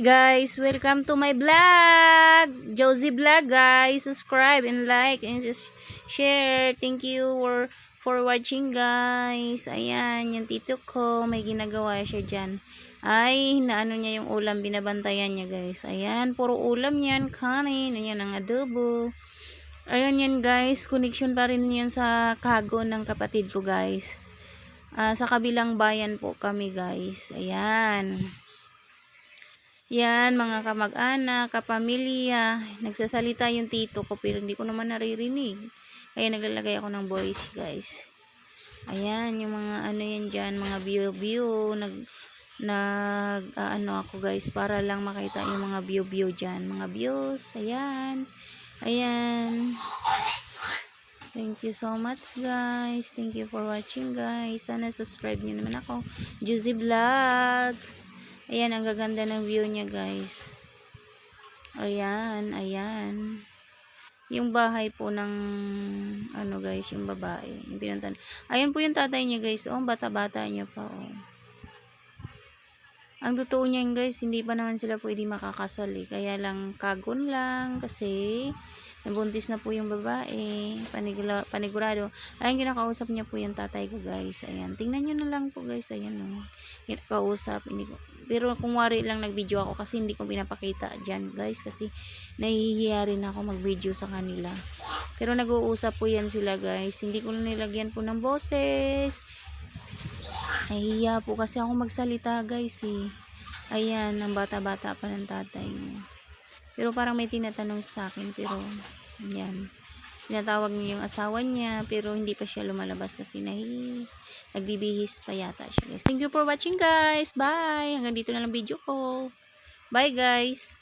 guys, welcome to my vlog. Josie Vlog guys. Subscribe and like and just share. Thank you for for watching guys. Ayan, yung tito ko, may ginagawa siya dyan. Ay, naano niya yung ulam, binabantayan niya guys. Ayan, puro ulam yan, kanin. Ayan ang adobo. Ayan yan guys, connection pa rin yan sa kago ng kapatid ko guys. Ah, sa kabilang bayan po kami guys. Ayan. Yan, mga kamag-anak, kapamilya. Nagsasalita yung tito ko pero hindi ko naman naririnig. Kaya naglalagay ako ng voice, guys. Ayan, yung mga ano yan dyan, mga view-view. Nag, nag, ah, ano ako guys, para lang makita yung mga view-view dyan. Mga views, ayan. Ayan. Thank you so much guys. Thank you for watching guys. Sana subscribe nyo naman ako. Juicy Vlog. Ayan, ang gaganda ng view niya, guys. Ayan, ayan. Yung bahay po ng, ano guys, yung babae. Yung pinuntan. Ayan po yung tatay niya, guys. Oh, bata-bata niya pa, oh. Ang totoo niyan, guys, hindi pa naman sila pwede makakasal, eh. Kaya lang, kagon lang, kasi, nabuntis na po yung babae. Panigula, panigurado. Ayan, kinakausap niya po yung tatay ko, guys. Ayan, tingnan nyo na lang po, guys. Ayan, oh. Kinakausap. Pero kung wari lang nag-video ako kasi hindi ko pinapakita dyan guys kasi nahihiya rin ako mag-video sa kanila. Pero nag-uusap po yan sila guys. Hindi ko nilagyan po ng boses. Nahihiya po kasi ako magsalita guys eh. Ayan, ang bata-bata pa ng tatay niya. Pero parang may tinatanong sa akin pero yan. Tinatawag niya yung asawa niya pero hindi pa siya lumalabas kasi nahi nagbibihis pa yata siya guys. Thank you for watching guys. Bye. Hanggang dito na lang video ko. Bye guys.